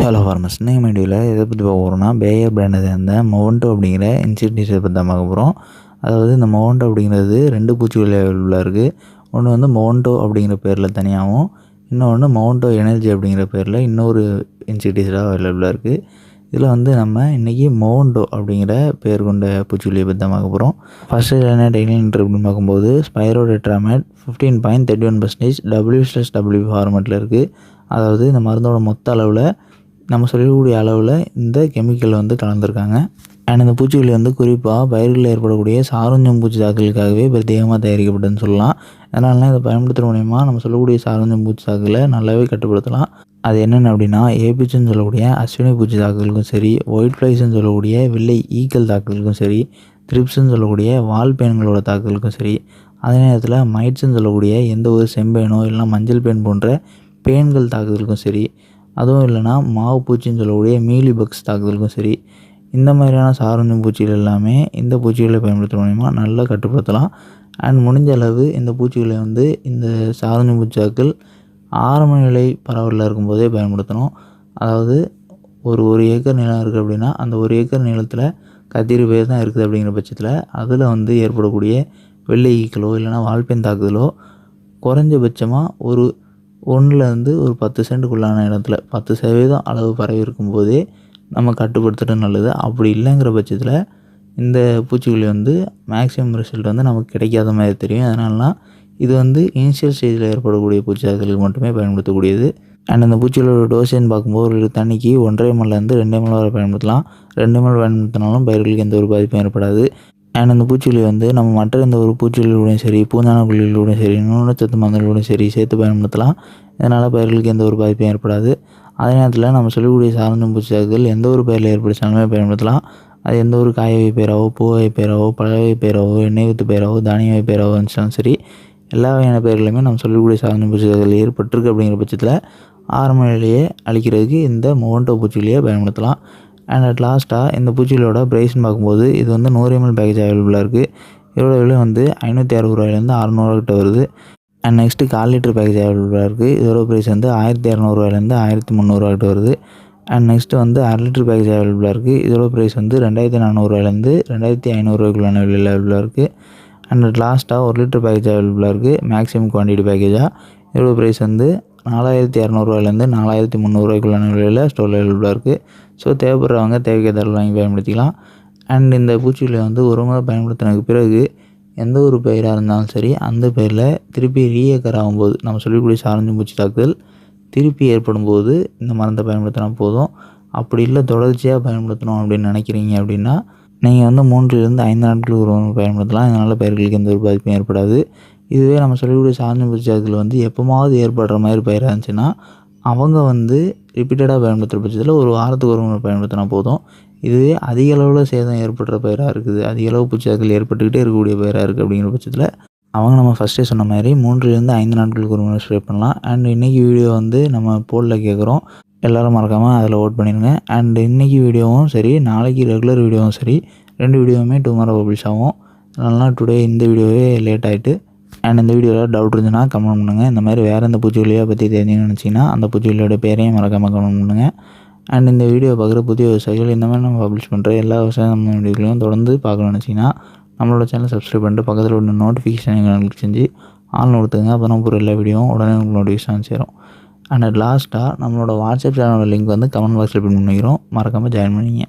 Hello ஃபார்மஸ் இன்னைக்கு மீடியில் எதை பற்றி பார்க்க போகிறோம்னா பேயர் பிராண்டை சேர்ந்த மொவன்டோ அப்படிங்கிற இன்செக்டிசைட் பற்றி தான் பார்க்க போகிறோம் அதாவது இந்த மொவன்டோ அப்படிங்கிறது ரெண்டு பூச்சிகள் அவைலபிளாக இருக்குது ஒன்று வந்து மொவன்டோ அப்படிங்கிற பேரில் தனியாகவும் இன்னொன்று மொவன்டோ எனர்ஜி அப்படிங்கிற பேரில் இன்னொரு இன்செக்டிசைடாக அவைலபிளாக இருக்குது இதில் வந்து நம்ம இன்றைக்கி மோவன்டோ அப்படிங்கிற பேர் கொண்ட பூச்சிக்கொல்லியை பற்றி தான் பார்க்க போகிறோம் ஃபஸ்ட்டு என்ன டெய்லி அப்படின்னு பார்க்கும்போது spirotetramat fifteen point thirty one percentage W slash W ஃபார்மெட்டில் இருக்குது அதாவது இந்த மருந்தோட மொத்த அளவில் நம்ம சொல்லக்கூடிய அளவில் இந்த கெமிக்கல் வந்து கலந்துருக்காங்க. அண்ட் இந்த பூச்சிக்கொல்லி வந்து குறிப்பாக பயிர்களில் ஏற்படக்கூடிய சாரஞ்சம் பூச்சி தாக்கலுக்காகவே பிரத்யேகமாக தயாரிக்கப்பட்டதுன்னு சொல்லலாம். அதனால இதை பயன்படுத்துகிற மூலயமா நம்ம சொல்லக்கூடிய சாரஞ்சம் பூச்சி தாக்கலை நல்லாவே கட்டுப்படுத்தலாம். அது என்னென்ன அப்படின்னா ஏபிச்சுன்னு சொல்லக்கூடிய அஸ்வினி பூச்சி தாக்குதலுக்கும் சரி ஒயிட் ஃப்ளைஸ்ன்னு சொல்லக்கூடிய வெள்ளை ஈக்கல் தாக்குதலுக்கும் சரி த்ரிப்ஸ்ன்னு சொல்லக்கூடிய வால் பேன்களோட தாக்குதலுக்கும் சரி அதே நேரத்தில் மைட்ஸ்ன்னு சொல்லக்கூடிய எந்த ஒரு செம்பேனோ இல்லைனா மஞ்சள் பேன் போன்ற பேன்கள் தாக்குதலுக்கும் சரி அதுவும் இல்லைனா மாவு பூச்சின்னு சொல்லக்கூடிய மீலி பக்ஸ் தாக்குதலுக்கும் சரி இந்த மாதிரியான சாரஞ்சும் பூச்சிகள் எல்லாமே இந்த பூச்சிகளை பயன்படுத்துகிற மூலிமா நல்லா கட்டுப்படுத்தலாம். அண்ட் முடிஞ்ச அளவு இந்த பூச்சிகளை வந்து இந்த சாரஞ்சும் பூச்சாக்கள் ஆரம்ப நிலை பரவலில் இருக்கும்போதே பயன்படுத்தணும். அதாவது ஒரு ஒரு ஏக்கர் நிலம் இருக்குது அப்படின்னா அந்த ஒரு ஏக்கர் நிலத்தில் கத்திரி பேர் தான் இருக்குது அப்படிங்கிற பட்சத்தில் அதில் வந்து ஏற்படக்கூடிய வெள்ளை ஈக்களோ இல்லைனா வால்பெண் தாக்குதலோ குறைஞ்சபட்சமாக ஒரு ஒன்றுலேருந்து ஒரு பத்து சென்ட்டுக்குள்ளான இடத்துல பத்து சதவீதம் அளவு பரவி இருக்கும்போதே நம்ம கட்டுப்படுத்துகிறது நல்லது. அப்படி இல்லைங்கிற பட்சத்தில் இந்த பூச்சிக்கொல்லி வந்து மேக்ஸிமம் ரிசல்ட் வந்து நமக்கு கிடைக்காத மாதிரி தெரியும். அதனாலலாம் இது வந்து இனிஷியல் ஸ்டேஜில் ஏற்படக்கூடிய பூச்சிகளுக்கு மட்டுமே பயன்படுத்தக்கூடியது. அண்ட் அந்த பூச்சிகளோட டோசேன்னு பார்க்கும்போது ஒரு தண்ணிக்கு ஒன்றரை மணிலேருந்து ரெண்டே மணி வரை பயன்படுத்தலாம். ரெண்டு மணி பயன்படுத்தினாலும் பயிர்களுக்கு எந்த ஒரு பாதிப்பும் ஏற்படாது. அண்ட் அந்த பூச்சிக்கொல்லி வந்து நம்ம மற்ற எந்த ஒரு பூச்சிகளோடையும் சரி பூஞ்சான குழிகளோடையும் சரி நுண்ணச்சத்து மருந்துகளோடையும் சரி சேர்த்து பயன்படுத்தலாம். இதனால் பயிர்களுக்கு எந்த ஒரு பாதிப்பும் ஏற்படாது. அதே நேரத்தில் நம்ம சொல்லக்கூடிய சார்ந்த பூச்சிகள் எந்த ஒரு பயிரில் ஏற்படுத்தாலுமே பயன்படுத்தலாம். அது எந்த ஒரு காய வைப்பேராவோ பூ வைப்பேராவோ பழவை வைப்பேராவோ எண்ணெய் வித்து பயிராவோ தானிய வைப்பேராவோ இருந்துச்சாலும் சரி எல்லா வகையான பயிர்களுமே நம்ம சொல்லக்கூடிய சார்ந்த பூச்சிகள் ஏற்பட்டிருக்கு அப்படிங்கிற பட்சத்தில் ஆரம்ப நிலையே அழிக்கிறதுக்கு இந்த மோண்டோ பூச்சிகளையே பயன்படுத்தலாம். அண்ட் அட் லாஸ்ட்டாக இந்த பூச்சிகளோட ப்ரைஸ்னு பார்க்கும்போது இது வந்து நூறு எம்எல் பேக்கேஜ் அவைலபிளாக இருக்குது இதோட விலை வந்து ஐநூற்றி அறுபது ரூபாயிலேருந்து அறநூறுவா கிட்ட வருது. அண்ட் நெக்ஸ்ட்டு கால் லிட்டர் பேக்கேஜ் அவைலபிளாக இருக்குது இதோட ப்ரைஸ் வந்து ஆயிரத்தி இரநூறுவாயிலேருந்து ஆயிரத்தி முந்நூறுவா கிட்ட வருது. அண்ட் நெக்ஸ்ட்டு வந்து அரை லிட்டர் பேக்கேஜ் அவைலபிளாக இருக்குது இதோட ப்ரைஸ் வந்து ரெண்டாயிரத்தி நானூறுவாயிலேருந்து ரெண்டாயிரத்தி ஐநூறுரூவாய்க்குள்ளான விலையில் அவைலபிளாக இருக்குது அண்ட் லாஸ்ட்டாக ஒரு லிட்டர் பேக்கேஜ் அவைலபிளாக இருக்குது மேக்ஸிமம் குவான்டிட்டி பேக்கேஜாக இதோட ப்ரைஸ் வந்து நாலாயிரத்தி இரநூறுவாயிலேருந்து நாலாயிரத்தி முந்நூறுவாய்க்குள்ளான விலையில் ஸ்டோரில் அவைலபிளாக இருக்குது ஸோ தேவைப்படுறவங்க தேவைக்கேற்ற வாங்கி பயன்படுத்திக்கலாம். அண்ட் இந்த பூச்சிகளை வந்து ஒரு முறை பயன்படுத்தினதுக்கு பிறகு எந்த ஒரு பயிராக இருந்தாலும் சரி அந்த பயிரில் திருப்பி ரீஏக்கர் ஆகும்போது நம்ம சொல்லக்கூடிய சாரஞ்சி பூச்சி தாக்குதல் திருப்பி ஏற்படும் போது இந்த மருந்தை பயன்படுத்தினா போதும். அப்படி இல்லை தொடர்ச்சியாக பயன்படுத்தணும் அப்படின்னு நினைக்கிறீங்க அப்படின்னா நீங்கள் வந்து மூன்றிலிருந்து ஐந்து நாட்களுக்கு ஒரு பயன்படுத்தலாம். இதனால் பயிர்களுக்கு எந்த ஒரு பாதிப்பும் ஏற்படாது. இதுவே நம்ம சொல்லக்கூடிய சார்ந்த பட்சத்தில் வந்து எப்போமாவது ஏற்படுற மாதிரி பயிராக இருந்துச்சுன்னா அவங்க வந்து ரிப்பீட்டடாக பயன்படுத்துகிற பட்சத்தில் ஒரு வாரத்துக்கு ஒரு முறை பயன்படுத்தினா போதும். இதுவே அதிக அளவில் சேதம் ஏற்படுற பயிராக இருக்குது. அதிக அளவு பூச்சாக்கள் ஏற்பட்டுக்கிட்டே இருக்கக்கூடிய பயிராக இருக்குது அப்படிங்கிற பட்சத்தில் அவங்க நம்ம ஃபஸ்ட்டே சொன்ன மாதிரி மூன்றுலேருந்து ஐந்து நாட்களுக்கு ஒரு முறை ஸ்ப்ரே பண்ணலாம். அண்ட் இன்றைக்கி வீடியோ வந்து நம்ம போலில் கேட்குறோம் எல்லோரும் மறக்காமல் அதில் ஓட் பண்ணிடுங்க. அண்ட் இன்றைக்கி வீடியோவும் சரி நாளைக்கு ரெகுலர் வீடியோவும் சரி ரெண்டு வீடியோவுமே டுமாரோ பப்ளிஷ் ஆகும். அதனால டுடே இந்த வீடியோவே லேட் ஆகிட்டு அண்ட் இந்த வீடியோவில் டவுட் இருந்துச்சுன்னா கமெண்ட் பண்ணுங்கள் இந்த மாதிரி வேறு எந்த பூச்சிக்கொல்லியை பற்றி தெரிஞ்சுன்னு நினச்சிங்கன்னா அந்த பூச்சிக்கொல்லியோட பேரையும் மறக்காமல் கமெண்ட் பண்ணுங்கள் அண்ட் இந்த வீடியோ பார்க்குற புதிய விவசாயிகள் இந்த மாதிரி நம்ம பப்ளிஷ் பண்ணுற எல்லா விவசாயம் வீடியோக்களையும் தொடர்ந்து பார்க்கணும்னு நினச்சிங்கன்னா நம்மளோட சேனல் சப்ஸ்கிரைப் பண்ணிட்டு பக்கத்தில் உள்ள நோட்டிஃபிகேஷன் எங்களுக்கு செஞ்சு ஆன் கொடுத்துங்க அப்புறம் நம்ம எல்லா வீடியோவும் உடனே உங்களுக்கு நோட்டிஃபிகேஷன் சேரும். அண்ட் லாஸ்ட்டாக நம்மளோட வாட்ஸ்அப் சேனலோட லிங்க் வந்து கமெண்ட் பாக்ஸில் பின் பண்ணிக்கிறோம். மறக்காமல் ஜாயின் பண்ணிங்க.